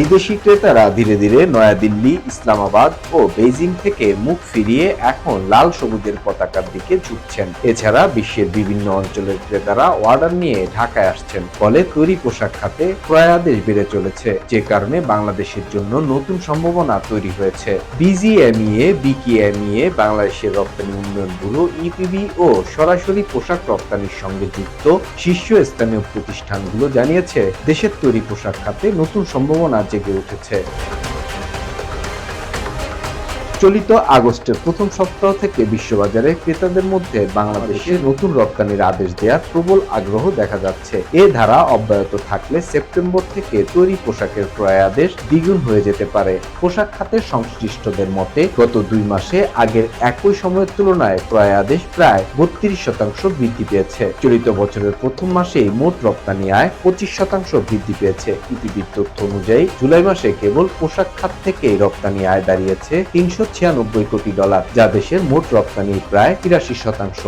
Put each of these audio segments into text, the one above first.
বিদেশি ক্রেতারা ধীরে ধীরে নয়াদিল্লি, ইসলামাবাদ ও বেজিং থেকে মুখ ফিরিয়ে এখন লাল সবুজের পতাকার দিকে ঝুঁকছেন। এছাড়া বিশ্বের বিভিন্ন অঞ্চলের ক্রেতারা অর্ডার নিয়ে ঢাকায় আসছেন। ফলে তৈরি পোশাক খাতে ক্রয়াদেশ বেড়ে চলেছে, যে কারণে বাংলাদেশের জন্য নতুন সম্ভাবনা তৈরি হয়েছে। বিজিএমইএ, বিকিএমইএ, বাংলাদেশের রপ্তানি উন্নয়ন ব্যুরো ইপিবি ও সরাসরি পোশাক রপ্তানির সঙ্গে যুক্ত শীর্ষস্থানীয় প্রতিষ্ঠানগুলো জানিয়েছে, দেশের তৈরি পোশাক খাতে নতুন সম্ভাবনা জেগে উঠেছে চলিত আগস্টের প্রথম সপ্তাহ থেকে বিশ্ববাজারে ক্রেতাদের মধ্যে বাংলাদেশে নতুন রপ্তানির আদেশ দেওয়ার প্রবল আগ্রহ দেখা যাচ্ছে। এ ধারা অব্যাহত থাকলে সেপ্টেম্বর থেকে তৈরি পোশাকের ক্রয় আদেশ দ্বিগুণ হয়ে যেতে পারে। পোশাক খাতের সংশ্লিষ্টদের মতে, গত দুই মাসে আগের একই সময়ের তুলনায় ক্রয় আদেশ প্রায় বত্রিশ শতাংশ বৃদ্ধি পেয়েছে। চলিত বছরের প্রথম মাসেই মোট রপ্তানি আয় পঁচিশ শতাংশ বৃদ্ধি পেয়েছে। ইতিবির তথ্য অনুযায়ী, জুলাই মাসে কেবল পোশাক খাত থেকেই রপ্তানি আয় দাঁড়িয়েছে তিনশো ছিয়ানব্বই কোটি ডলার যা দেশের মোট রপ্তানির প্রায় তিরাশি শতাংশ।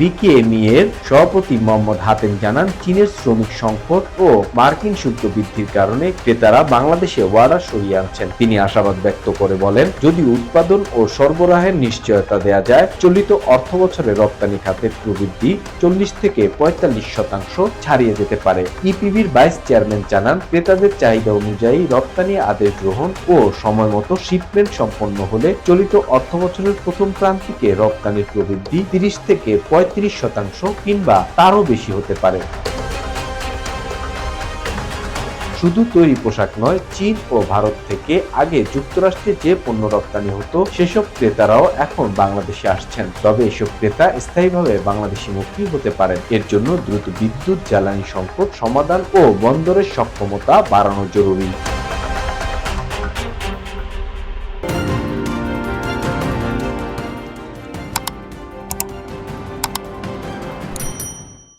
বিকেএমই এর সভাপতি মোহাম্মদ হাতেম জানান, চীনের শ্রমিক সংকট ও মার্কিন শুল্ক বৃদ্ধির কারণে ক্রেতারা বাংলাদেশে ওয়ার্ডার সরিয়ে আনছেন। তিনি আশাবাদ ব্যক্ত করে বলেন, যদি উৎপাদন ও সরবরাহের নিশ্চয়তা দেয়া যায়, চলিত অর্থ বছরে রপ্তানি খাতের প্রবৃদ্ধি চল্লিশ থেকে পঁয়তাল্লিশ শতাংশ ছাড়িয়ে যেতে পারে। ইপিবির ভাইস চেয়ারম্যান জানান, ক্রেতাদের চাহিদা অনুযায়ী রপ্তানি, আদেশ গ্রহণ ও সময় মতো শিপমেন্ট সম্পন্ন হলে চলিত অর্থ বছরের প্রথম প্রান্তিকে রপ্তানির প্রবৃদ্ধি তিরিশ থেকে পঁয়ত্রিশ শতাংশ কিংবা তারও বেশি হতে পারে। শুধু তৈরি পোশাক নয়, চীন ও ভারত থেকে আগে যুক্তরাষ্ট্রে যে পণ্য রপ্তানি হতো, সেসব ক্রেতারাও এখন বাংলাদেশে আসছেন। তবে এসব ক্রেতা স্থায়ীভাবে বাংলাদেশি মুখী হতে পারেন। এর জন্য দ্রুত বিদ্যুৎ, জ্বালানি সংকট সমাধান ও বন্দরের সক্ষমতা বাড়ানো জরুরি।